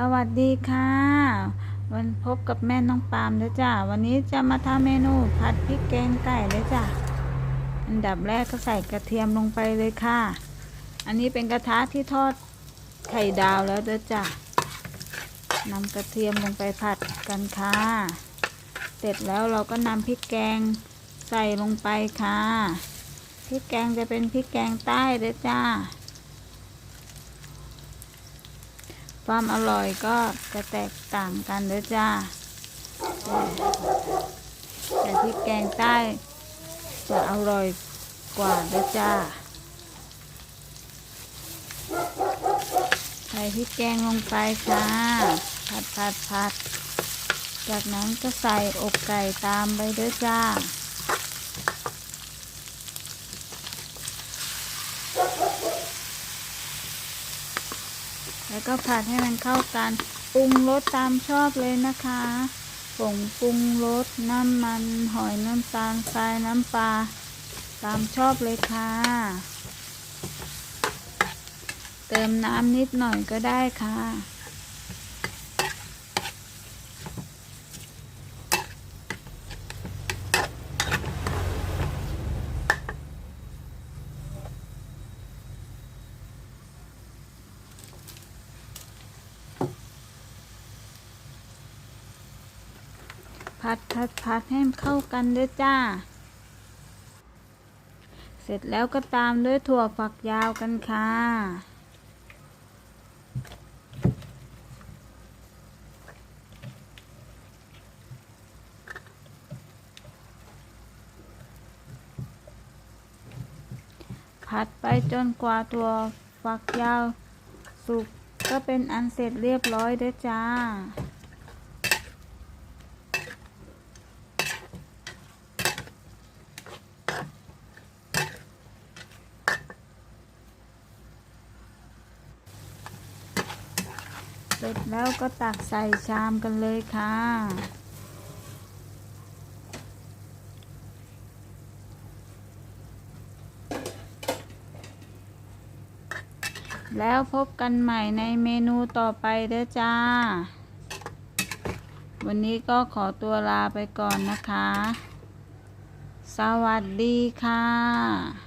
สวัสดีค่ะ วันพบกับแม่น้องปามเด้อจ้าวันนี้จะมาทำเมนูผัดพริกแกงไก่เลยจ้าอันดับแรกก็ใส่กระเทียมลงไปเลยค่ะ อันนี้เป็นกระทะที่ทอดไข่ดาวแล้วเด้อจ้านำกระเทียมลงไปผัดกันค่ะ เสร็จแล้วเราก็นำพริกแกงใส่ลงไปค่ะพริกแกงจะเป็นพริกแกงใต้เด้อจ้า ความอร่อยก็จะแตกต่างกันเด้อจ้าแต่พริกแกงใต้จะอร่อยกว่าเด้อจ้าใส่พริกแกงลงไปค่ะ ผัดผัดผัด จากนั้นก็ใส่อกไก่ตามไปเด้อจ้า แล้วก็ผัดให้มันเข้ากันปรุงรสตามชอบเลยนะคะผงปรุงรสน้ำมันหอยน้ำตาลทรายน้ำปลาตามชอบเลยค่ะ เติมน้ำนิดหน่อยก็ได้ค่ะ ผัดผัดผัดให้เข้ากันด้วยจ้า เสร็จแล้วก็ตามด้วยถั่วฝักยาวกันค่ะ ผัดไปจนกว่าถั่วฝักยาวสุกก็เป็นอันเสร็จเรียบร้อยด้วยจ้า เสร็จแล้วก็ตักใส่ชามกันเลยค่ะ แล้วพบกันใหม่ในเมนูต่อไปเด้อจ้า วันนี้ก็ขอตัวลาไปก่อนนะคะ สวัสดีค่ะ